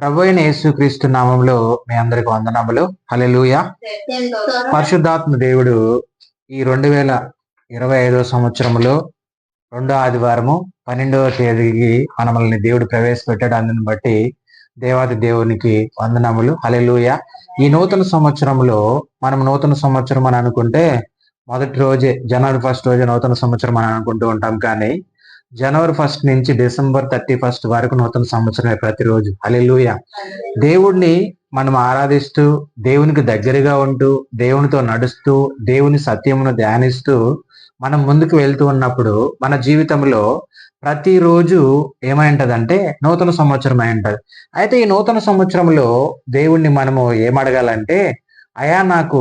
ప్రభు అయిన యేసుక్రీస్తు నామంలో మీ అందరికి వందనములు. హలెలుయ పరిశుద్ధాత్మ దేవుడు ఈ రెండు వేల ఇరవై ఐదో సంవత్సరంలో రెండో ఆదివారము పన్నెండవ తేదీకి మనల్ని దేవుడు ప్రవేశపెట్టాడు. అందుని బట్టి దేవాది దేవునికి వందనములు. హలెలుయ ఈ నూతన సంవత్సరంలో మనం నూతన సంవత్సరం అని అనుకుంటే మొదటి రోజే జనవరి ఫస్ట్ రోజే నూతన సంవత్సరం అని అనుకుంటూ ఉంటాం. కానీ జనవరి ఫస్ట్ నుంచి డిసెంబర్ థర్టీ ఫస్ట్ వరకు నూతన సంవత్సరమే ప్రతిరోజు. అలెలుయ దేవుణ్ణి మనం ఆరాధిస్తూ దేవునికి దగ్గరగా ఉంటూ దేవునితో నడుస్తూ దేవుని సత్యమును ధ్యానిస్తూ మనం ముందుకు వెళ్తూ ఉన్నప్పుడు మన జీవితంలో ప్రతిరోజు ఏమై ఉంటదంటే నూతన సంవత్సరం అయి ఉంటది. అయితే ఈ నూతన సంవత్సరంలో దేవుణ్ణి మనము ఏమడగాలంటే అయా నాకు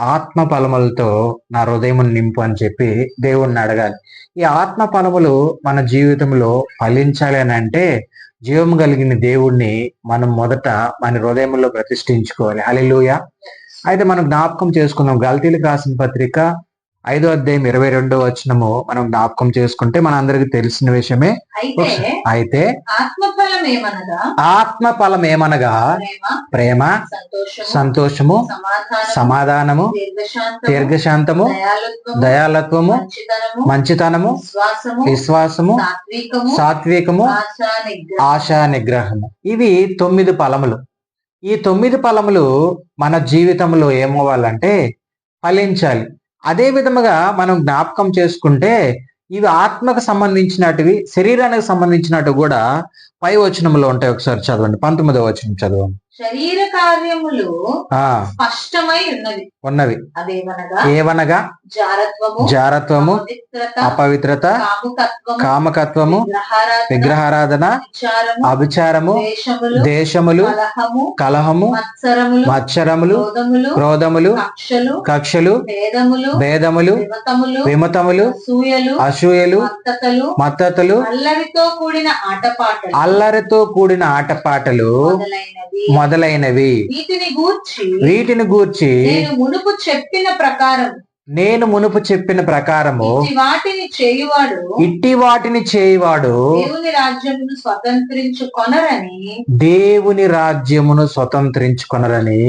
ఆత్మ ఫలములతో నా హృదయం నింపు అని చెప్పి దేవుణ్ణి అడగాలి. ఈ ఆత్మ ఫలములు మన జీవితంలో ఫలించాలి అని అంటే జీవం కలిగిన దేవుణ్ణి మనం మొదట మన హృదయంలో ప్రతిష్ఠించుకోవాలి. హలిలుయ అయితే మనం జ్ఞాపకం చేసుకుందాం. గల్తీలకు రాసిన పత్రిక ఐదో అధ్యాయం ఇరవై రెండో వచనము మనం జ్ఞాపకం చేసుకుంటే మన అందరికి తెలిసిన విషయమే. అయితే ఆత్మ ఫలం ఏమనగా? ప్రేమ సంతోషము సంతోషము సమాధానం సమాధానము దీర్ఘశాంతము దయాలత్వము మంచితనము విశ్వాసము సాత్వికము ఆశా నిగ్రహము. ఇవి తొమ్మిది ఫలములు. ఈ తొమ్మిది ఫలములు మన జీవితంలో ఏమవ్వాలంటే ఫలించాలి. అదే విధముగా మనం జ్ఞాపకం చేసుకుంటే ఇవి ఆత్మకు సంబంధించినటివి శరీరానికి సంబంధించినట్టు కూడా పై వచనంలో ఉంటాయి ఒకసారి చదవండి. పంతొమ్మిదవ వచనం చదవండి. శరీర కార్యములు స్పష్టమై ఉన్నవి. ఉన్నవి. అదేమనగా ఏవనగా జారత్వము జారత్వము పవిత్రత అపవిత్రత కాముకత్వము విగ్రహారాధన అభిచారము దేశములు కలహము మత్సరములు క్రోధములు కక్షలు భేదములు విమతములు అసూయలు మత్తతులు అల్లరితో కూడిన ఆటపాటలు అల్లరితో కూడిన ఆటపాటలు మొదలైనవి. వీటిని గూర్చి వీటిని గూర్చి నేను మునుపు చెప్పిన ప్రకారం నేను మునుపు చెప్పిన ప్రకారము ఇట్టి వాటిని చేయువాడు ఇట్టి వాటిని చేయువాడు దేవుని రాజ్యమును స్వతంత్రించు కొనరని దేవుని రాజ్యమును స్వతంత్రించుకొనరని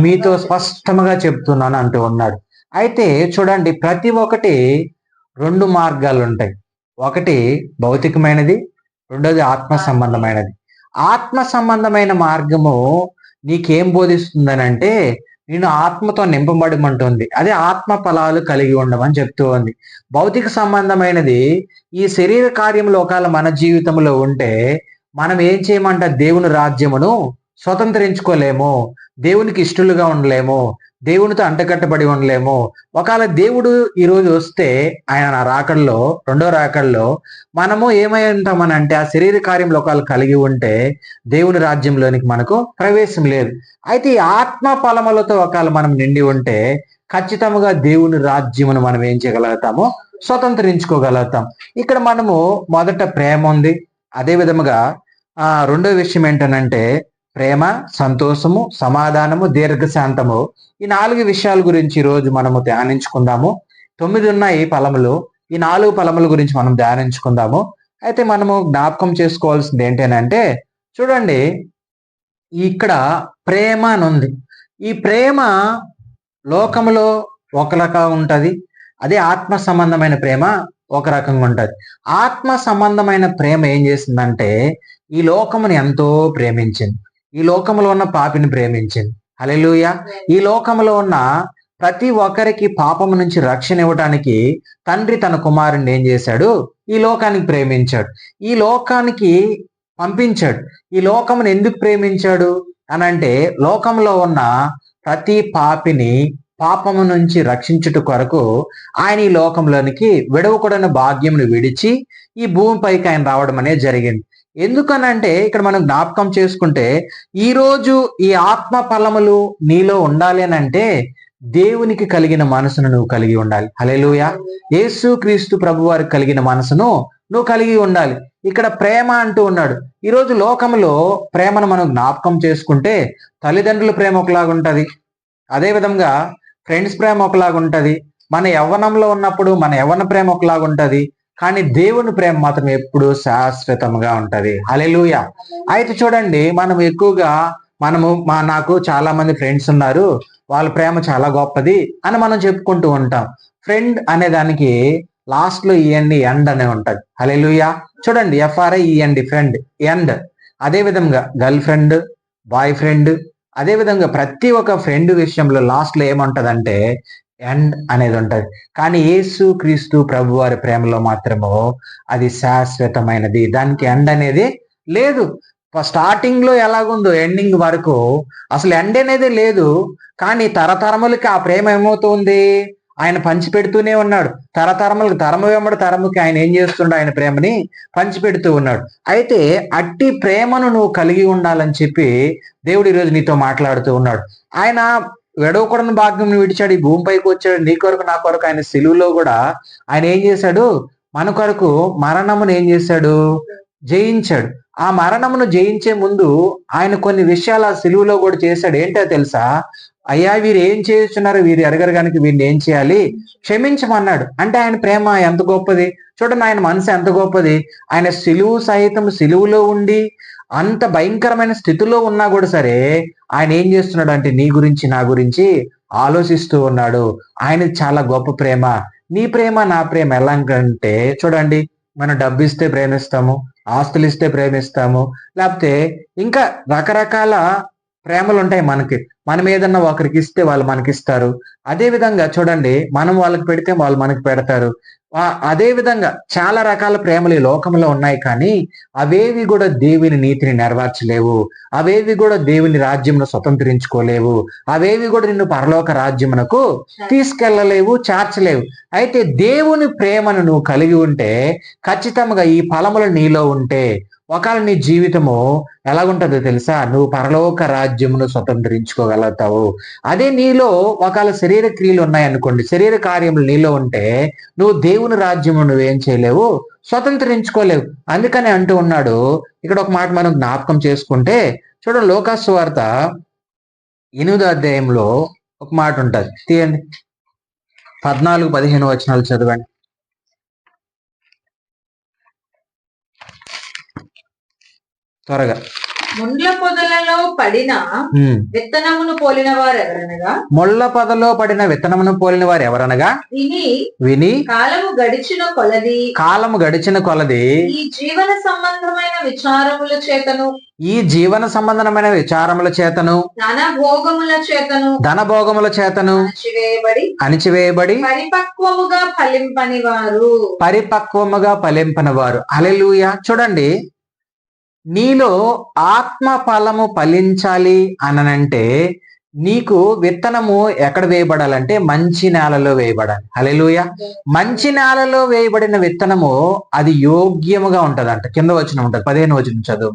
మీతో స్పష్టంగా చెప్తున్నాను. అంటూ ఉన్నాడు. అయితే చూడండి ప్రతి ఒక్కటి రెండు మార్గాలు ఉంటాయి ఒకటి భౌతికమైనది రెండోది ఆత్మ సంబంధమైనది. ఆత్మ సంబంధమైన మార్గము నీకేం బోధిస్తుందనంటే నేను ఆత్మతో నింపబడమంటుంది. అదే ఆత్మ ఫలాలు కలిగి ఉండమని చెప్తూ ఉంది. భౌతిక సంబంధమైనది ఈ శరీర కార్యములు ఒకవేళ మన జీవితంలో ఉంటే మనం ఏం చేయమంట? దేవుని రాజ్యమును స్వతంత్రించుకోలేము. దేవునికి ఇష్టలుగా ఉండలేము. దేవునితో అంటకట్టబడి ఉండలేము. ఒకవేళ దేవుడు ఈరోజు వస్తే ఆయన నా రాకడలో రెండో రాకడలో మనము ఏమై ఉంటామని అంటే ఆ శరీర కార్యంలో ఒకవేళ కలిగి ఉంటే దేవుని రాజ్యంలోనికి మనకు ప్రవేశం లేదు. అయితే ఈ ఆత్మ ఫలములతో ఒకవేళ మనం నిండి ఉంటే ఖచ్చితంగా దేవుని రాజ్యమును మనం ఏం చేయగలుగుతామో? స్వతంత్రించుకోగలుగుతాం. ఇక్కడ మనము మొదట ప్రేమ ఉంది. అదే విధముగా ఆ రెండో విషయం ఏంటనంటే ప్రేమ సంతోషము సమాధానము దీర్ఘశాంతము. ఈ నాలుగు విషయాల గురించి ఈరోజు రోజు మనము ధ్యానించుకుందాము. తొమ్మిది ఉన్నాయి ఫలములు ఈ నాలుగు ఫలముల గురించి మనం ధ్యానించుకుందాము. అయితే మనము జ్ఞాపకం చేసుకోవాల్సింది ఏంటంటే చూడండి ఇక్కడ ప్రేమ అని ఉంది ఈ ప్రేమ లోకములో ఒక రకం ఉంటుంది. అదే ఆత్మ సంబంధమైన ప్రేమ ఒక రకంగా ఉంటుంది. ఆత్మ సంబంధమైన ప్రేమ ఏం చేసిందంటే ఈ లోకముని ఎంతో ప్రేమించింది. ఈ లోకంలో ఉన్న పాపిని ప్రేమించింది. హల్లెలూయ. ఈ లోకంలో ఉన్న ప్రతి ఒక్కరికి పాపం నుంచి రక్షణ ఇవ్వడానికి తండ్రి తన కుమారుని ఏం చేశాడు? ఈ లోకానికి ప్రేమించాడు. ఈ లోకానికి పంపించాడు. ఈ లోకమును ఎందుకు ప్రేమించాడు? అని అంటే లోకంలో ఉన్న ప్రతి పాపిని పాపము నుంచి రక్షించుట కొరకు ఆయన ఈ లోకంలోనికి విడవకూడని భాగ్యమును విడిచి ఈ భూమిపైకి ఆయన రావడం అనేది జరిగింది. ఎందుకనంటే ఇక్కడ మనం జ్ఞాపకం చేసుకుంటే ఈరోజు ఈ ఆత్మ ఫలములు నీలో ఉండాలి అని అంటే దేవునికి కలిగిన మనసును నువ్వు కలిగి ఉండాలి. హలేలుయ యేసు క్రీస్తు ప్రభు వారికి కలిగిన మనసును నువ్వు కలిగి ఉండాలి. ఇక్కడ ప్రేమ అంటూ ఉన్నాడు. ఈరోజు లోకంలో ప్రేమను మనం జ్ఞాపకం చేసుకుంటే తల్లిదండ్రుల ప్రేమ ఒకలాగా ఉంటుంది. అదే విధంగా ఫ్రెండ్స్ ప్రేమ ఒకలాగా ఉంటుంది. మన యవ్వనంలో ఉన్నప్పుడు మన యవ్వన ప్రేమ ఒకలాగా ఉంటుంది. కానీ దేవుని ప్రేమ మాత్రం ఎప్పుడు శాశ్వతంగా ఉంటది. అలెలుయ అయితే చూడండి మనం ఎక్కువగా మనము మా నాకు చాలా మంది ఫ్రెండ్స్ ఉన్నారు. వాళ్ళ ప్రేమ చాలా గొప్పది అని మనం చెప్పుకుంటూ ఉంటాం. ఫ్రెండ్ అనే దానికి లాస్ట్లో ఈఎండి ఎండ్ అనే ఉంటది. హలెలుయ చూడండి ఎఫ్ఆర్ఐ ఈఎండి ఫ్రెండ్ ఎండ్ అదే విధంగా గర్ల్ ఫ్రెండ్ బాయ్ ఫ్రెండ్ అదే విధంగా ప్రతి ఒక్క ఫ్రెండ్ విషయంలో లాస్ట్లో ఏముంటదంటే ఎండ్ అనేది ఉంటుంది. కానీ యేసు క్రీస్తు ప్రభు వారి ప్రేమలో మాత్రము అది శాశ్వతమైనది. దానికి ఎండ్ అనేది లేదు. స్టార్టింగ్లో ఎలాగుందో ఎండింగ్ వరకు అసలు ఎండ్ అనేది లేదు. కానీ తరతరములకి ఆ ప్రేమ ఏమవుతుంది? ఆయన పంచి పెడుతూనే ఉన్నాడు. తరతరములకు తరము వెంబడి తరముకి ఆయన ఏం చేస్తుండో ఆయన ప్రేమని పంచిపెడుతూ ఉన్నాడు. అయితే అట్టి ప్రేమను నువ్వు కలిగి ఉండాలని చెప్పి దేవుడు ఈరోజు నీతో మాట్లాడుతూ ఉన్నాడు. ఆయన వెడవకూడని భాగ్యం విడిచాడు. ఈ భూమిపైకి వచ్చాడు. నీ కొరకు నా కొరకు ఆయన సెలువులో కూడా ఆయన ఏం చేశాడు? మన కొరకు మరణమును ఏం చేశాడు? జయించాడు. ఆ మరణమును జయించే ముందు ఆయన కొన్ని విషయాలు ఆ సెలువులో కూడా చేశాడు. ఏంటో తెలుసా? అయ్యా వీరు ఏం చేస్తున్నారు వీరు ఎరగరు కనుక వీరిని ఏం చేయాలి? క్షమించమన్నాడు. అంటే ఆయన ప్రేమ ఎంత గొప్పది? చూడండి ఆయన మనసు ఎంత గొప్పది? ఆయన సిలువు సహితం సిలువులో ఉండి అంత భయంకరమైన స్థితిలో ఉన్నా కూడా సరే ఆయన ఏం చేస్తున్నాడు అంటే నీ గురించి నా గురించి ఆలోచిస్తూ ఉన్నాడు. ఆయన చాలా గొప్ప ప్రేమ. నీ ప్రేమ నా ప్రేమ ఎలాగంటే చూడండి మనం డబ్బు ఇస్తే ప్రేమిస్తాము ఆస్తులు ఇస్తే ప్రేమిస్తాము లేకపోతే ఇంకా రకరకాల ప్రేమలు ఉంటాయి మనకి. మనం ఏదన్నా ఒకరికి ఇస్తే వాళ్ళు మనకి ఇస్తారు అదే విధంగా చూడండి మనం వాళ్ళకి పెడితే వాళ్ళు మనకి పెడతారు. అదే విధంగా చాలా రకాల ప్రేమలు ఈ లోకంలో ఉన్నాయి కానీ అవేవి కూడా దేవుని నీతిని నెరవేర్చలేవు. అవేవి కూడా దేవుని రాజ్యంను స్వతంత్రించుకోలేవు. అవేవి కూడా నిన్ను పరలోక రాజ్యమునకు తీసుకెళ్ళలేవు చేర్చలేవు. అయితే దేవుని ప్రేమను నువ్వు కలిగి ఉంటే ఖచ్చితంగా ఈ ఫలములు నీలో ఉంటే ఒకవేళ నీ జీవితము ఎలాగుంటుందో తెలుసా? నువ్వు పరలోక రాజ్యమును స్వతంత్రించుకోగలుగుతావు. అదే నీలో ఒకవేళ శరీర క్రియలు ఉన్నాయనుకోండి శరీర కార్యములు నీలో ఉంటే నువ్వు దేవుని రాజ్యము నువ్వేం చేయలేవు? స్వతంత్రించుకోలేవు. అందుకని అంటూ ఉన్నాడు. ఇక్కడ ఒక మాట మనం జ్ఞాపకం చేసుకుంటే చూడండి లోకాసు వార్త ఎనిమిదో అధ్యాయంలో ఒక మాట ఉంటుంది. తీయండి. పద్నాలుగు పదిహేను వచనాలు చదవండి. త్వరగా. ముండ్ల పొదలలో పడిన. విత్తనమును పోలిన వారు ఎవరనగా ముళ్ళ పొదలో పడిన విత్తనమును పోలిన వారు ఎవరనగా విని విని కాలము గడిచిన కొలది. కాలము గడిచిన కొలది. ఈ జీవన సంబంధమైన విచారముల చేతను. ఈ జీవన సంబంధమైన విచారముల చేతను. ధన భోగముల చేతను. ధనభోగముల చేతను. అణచివేయబడి అణిచివేయబడి పరిపక్వముగా ఫలింపని వారు పరిపక్వముగా ఫలింపని వారు అలెలుయ చూడండి. నీలో ఆత్మ ఫలము ఫలించాలి అననంటే నీకు విత్తనము ఎక్కడ వేయబడాలంటే మంచి నేలలో వేయబడాలి. అలెలుయ మంచి నేలలో వేయబడిన విత్తనము అది యోగ్యముగా ఉంటదంట. కింద వచనం ఉంటది. పదిహేను వచనం చదువు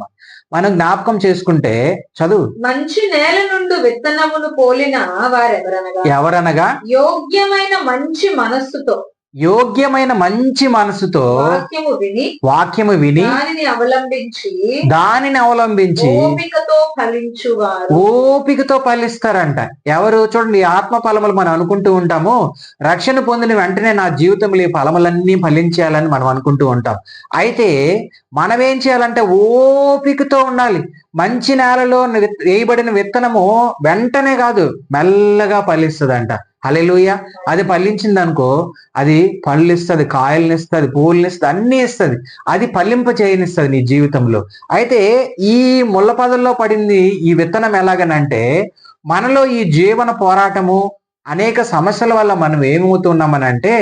మనం జ్ఞాపకం చేసుకుంటే చదువు. మంచి నేల నుండి విత్తనమును పోలిన వారెవరనగా? ఎవరనగా? యోగ్యమైన మంచి మనస్సుతో. యోగ్యమైన మంచి మనసుతో వాక్యము విని వాక్యము విని దానిని అవలంబించి దానిని అవలంబించి ఓపికతో ఫలించువారు. ఓపికతో ఫలిస్తారంట. ఎవరు చూడండి ఈ ఆత్మ ఫలములు మనం అనుకుంటూ ఉంటాము. రక్షణ పొందిన వెంటనే నా జీవితంలో ఈ ఫలములన్నీ ఫలించాలని మనం అనుకుంటూ ఉంటాం. అయితే మనం ఏం చేయాలంటే ఓపికతో ఉండాలి. మంచి నేలలో వేయబడిన విత్తనము వెంటనే కాదు మెల్లగా ఫలిస్తుందంట. అలెలుయ అది పల్లించింది అనుకో అది పళ్ళు ఇస్తుంది కాయల్ని ఇస్తుంది పువ్వులను ఇస్తుంది అన్ని ఇస్తుంది. అది పల్లింప చేయనిస్తుంది నీ జీవితంలో. అయితే ఈ ముళ్ళ పదల్లో పడింది ఈ విత్తనం ఎలాగనంటే మనలో ఈ జీవన పోరాటము అనేక సమస్యల వల్ల మనం ఏమవుతున్నామనంటే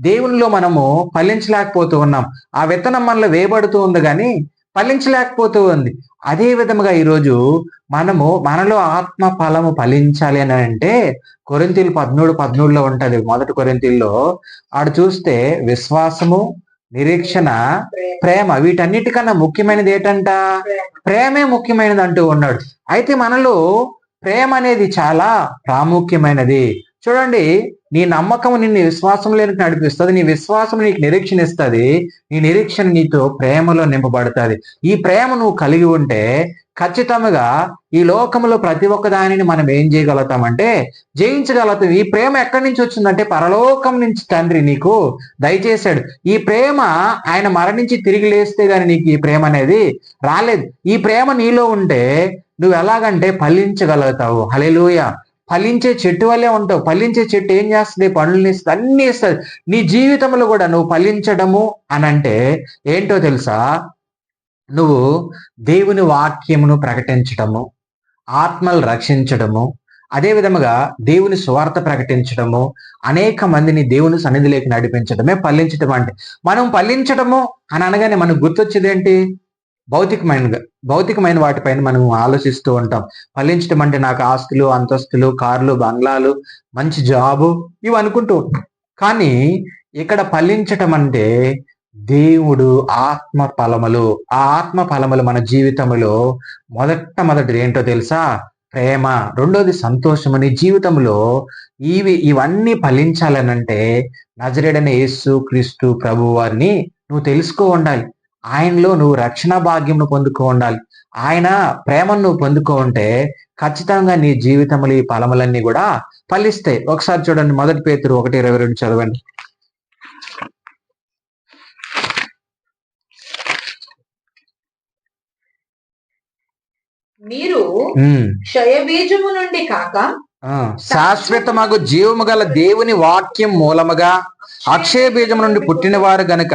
దేవునిలో మనము ఫలించలేకపోతూ ఉన్నాం. ఆ విత్తనం మనలో వేయబడుతూ ఉంది కానీ ఫలించలేకపోతూ ఉంది. అదే విధముగా ఈరోజు మనము మనలో ఆత్మ ఫలము ఫలించాలి అని అంటే కొరింతీలు పద్మూడు పద్మూడులో ఉంటుంది. మొదటి కొరింతీల్లో ఆడు చూస్తే విశ్వాసము నిరీక్షణ ప్రేమ వీటన్నిటికన్నా ముఖ్యమైనది ఏంటంట? ప్రేమే ముఖ్యమైనది అంటూ ఉన్నాడు. అయితే మనలో ప్రేమ అనేది చాలా ప్రాముఖ్యమైనది. చూడండి నీ నమ్మకం నిన్ను విశ్వాసంలోనికి నడిపిస్తుంది నీ విశ్వాసం నీకు నిరీక్షణ ఇస్తుంది నీ నిరీక్షణ నీతో ప్రేమలో నింపబడుతుంది. ఈ ప్రేమ నువ్వు కలిగి ఉంటే ఖచ్చితంగా ఈ లోకంలో ప్రతి ఒక్క దానిని మనం ఏం చేయగలుగుతామంటే జయించగలుగుతాం. ఈ ప్రేమ ఎక్కడి నుంచి వచ్చిందంటే పరలోకం నుంచి తండ్రి నీకు దయచేశాడు. ఈ ప్రేమ ఆయన మరణించి తిరిగి లేస్తే గాని నీకు ఈ ప్రేమ అనేది రాలేదు. ఈ ప్రేమ నీలో ఉంటే నువ్వు ఎలాగంటే ఫలించగలుగుతావు. హలెలూయ ఫలించే చెట్టు వల్లే ఉంటావు. ఫలించే చెట్టు ఏం చేస్తుంది? పనులని ఇస్తుంది. అన్ని ఇస్తుంది. నీ జీవితంలో కూడా నువ్వు ఫలించడము అని అంటే ఏంటో తెలుసా? నువ్వు దేవుని వాక్యమును ప్రకటించడము ఆత్మలు రక్షించడము అదే విధముగా దేవుని స్వార్థ ప్రకటించడము అనేక మందిని దేవుని సన్నిధిలోకి నడిపించడమే ఫలించడం అంటే. మనం ఫలించడము అని అనగానే మనకు గుర్తొచ్చేది ఏంటి భౌతికమైన భౌతికమైన వాటిపైన మనం ఆలోచిస్తూ ఉంటాం. ఫలించడం అంటే నాకు ఆస్తులు అంతస్తులు కార్లు బంగ్లాలు మంచి జాబు ఇవి అనుకుంటూ ఉంటాం. కానీ ఇక్కడ ఫలించటం అంటే దేవుడు ఆత్మ ఫలములు. ఆ ఆత్మ ఫలములు మన జీవితంలో మొదట మొదటిది ఏంటో తెలుసా? ప్రేమ. రెండోది సంతోషము నీ జీవితంలో ఇవి ఇవన్నీ ఫలించాలనంటే నజరేడని యేసు క్రీస్తు ప్రభు వారిని నువ్వు తెలుసుకో ఉండాలి. ఆయనలో నువ్వు రక్షణ భాగ్యంను పొందుకో ఉండాలి. ఆయన ప్రేమను నువ్వు పొందుకో ఉంటే ఖచ్చితంగా నీ జీవితంలో ఈ ఫలములన్నీ కూడా ఫలిస్తాయి. ఒకసారి చూడండి మొదటి పేతురు ఒకటి ఇరవై రెండు చదవండి. మీరు. క్షయబీజము నుండి కాక శాశ్వతమగు జీవము గల దేవుని వాక్యం మూలముగా అక్షయ బీజం నుండి పుట్టినవారు గనుక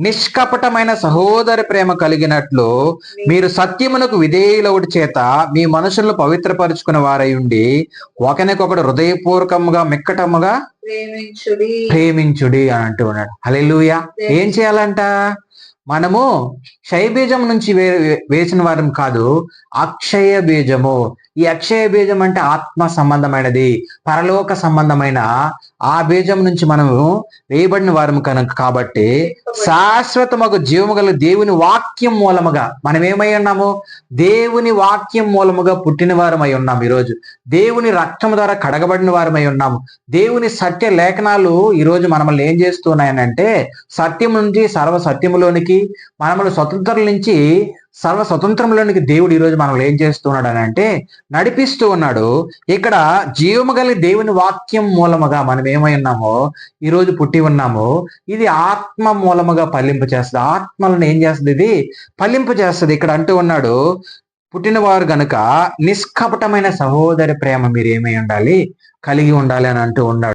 నిష్కపటమైన సహోదర ప్రేమ కలిగినట్లు మీరు సత్యమునకు విధేయులవుడి చేత మీ మనుషులను పవిత్రపరుచుకున్న వారై ఉండి ఒకరికొకడు హృదయపూర్వకముగా మిక్కటముగా ప్రేమించుడి. ప్రేమించుడి అని అంటూ ఉన్నాడు. హల్లెలూయా. ఏం చేయాలంట? మనము క్షయ బీజం నుంచి వే వేసిన వారం కాదు అక్షయ బీజము. ఈ అక్షయ బీజం అంటే ఆత్మ సంబంధమైనది పరలోక సంబంధమైన ఆ బీజం నుంచి మనము వేయబడిన వారం కనుక కాబట్టి శాశ్వతమగు జీవము గల దేవుని వాక్యం మూలముగా మనం ఏమై ఉన్నాము? దేవుని వాక్యం మూలముగా పుట్టిన వారమై ఉన్నాం ఈరోజు. దేవుని రక్తం ద్వారా కడగబడిన వారమై ఉన్నాము. దేవుని సత్య లేఖనాలు ఈరోజు మనల్ని ఏం చేస్తున్నాయనంటే సత్యం నుంచి సర్వ సత్యములోనికి మనములు స్వతంత్రం నుంచి సర్వ స్వతంత్రంలోనికి దేవుడు ఈరోజు మనల్ని ఏం చేస్తున్నాడు అని అంటే నడిపిస్తూ ఉన్నాడు. ఇక్కడ జీవము గల దేవుని వాక్యం మూలముగా మనం ఏమై ఉన్నామో ఈ రోజు పుట్టి ఉన్నామో ఇది ఆత్మ మూలముగా పల్లింపు చేస్తుంది. ఆత్మలను ఏం చేస్తుంది ఇది? పల్లింపు చేస్తుంది. ఇక్కడ అంటూ ఉన్నాడు పుట్టినవారు గనుక నిష్కపటమైన సహోదరి ప్రేమ మీరు ఏమై ఉండాలి? కలిగి ఉండాలి అని అంటూ ఉన్నాడు.